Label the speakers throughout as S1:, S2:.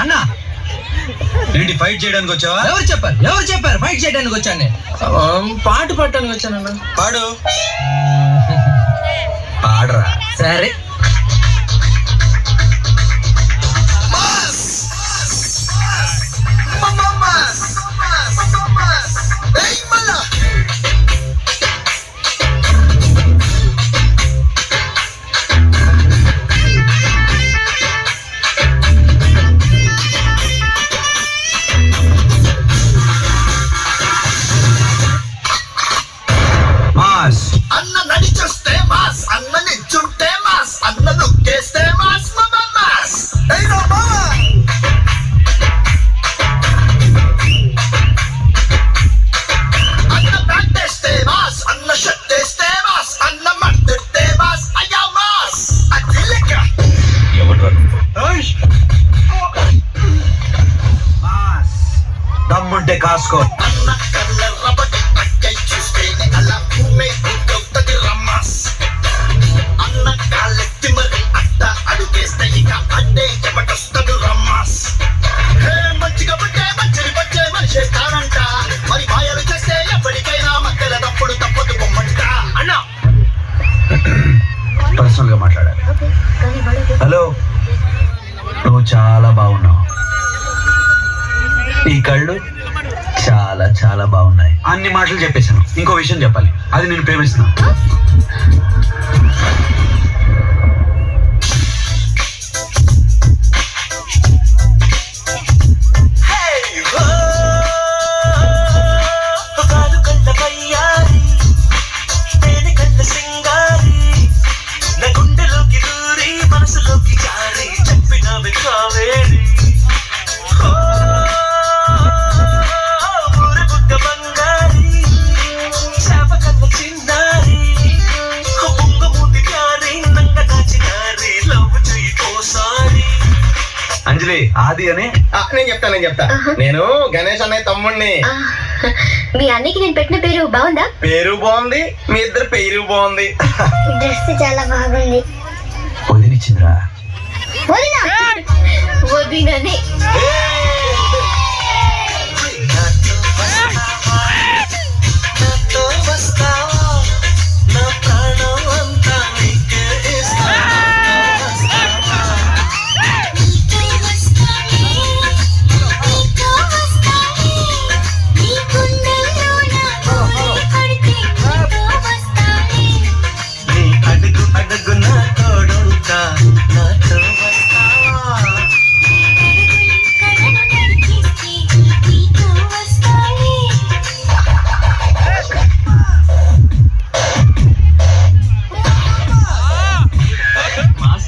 S1: అన్నా.
S2: ఏంటి ఫైట్ చేయడానికి వచ్చావా?
S1: ఎవరు చెప్పారు? ఎవరు చెప్పారు? ఫైట్ చేయడానికి వచ్చాను నేను. పాట పట్టడానికి వచ్చానన్నా
S2: పాడు. పాడరా
S1: సరే.
S2: বাস। দম কাজ কর। చాలా బాగున్నావు. ఈ కళ్ళు చాలా చాలా బాగున్నాయి. అన్ని మాటలు చెప్పేశాను. ఇంకో విషయం చెప్పాలి. అది నేను ప్రేమిస్తున్నాను అంజలి ఆది అని.
S3: నేను చెప్తా నేను చెప్తా. నేను గణేష్ అన్నయ్య తమ్ముడిని
S4: మీ అన్నయ్యకి నేను పెట్టిన పేరు బాగుందా?
S3: పేరు బాగుంది మీ ఇద్దరు పేరు బాగుంది.
S4: డ్రెస్ చాలా బాగుంది.
S2: వదిలిచ్చిందిరా
S4: వదినా! వదిననే.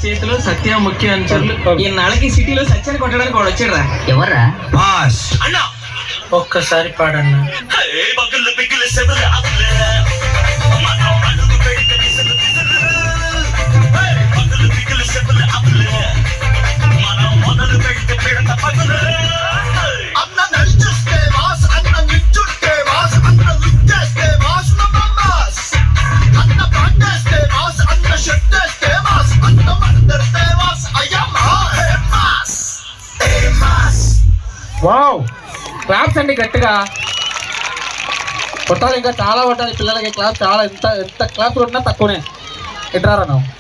S1: చేతిలో సత్య ముఖ్య అనుచరులు ఈ నాళ్ళకి సిటీలో సత్యాన్ని కొట్టడానికి వాడు వచ్చాడు ఎవర్రా?
S2: మాస్
S5: అన్నా.
S1: ఒక్కసారి పాడన్నా.
S6: వావ్. క్లాప్స్ అండి గట్టిగా. కొట్టాలి ఇంకా చాలా కొట్టాలి పిల్లలకి. క్లాప్ చాలా ఎంత ఎంత క్లాప్స్ కొట్టినా తక్కువనే. ఎట్రారా నువ్వు?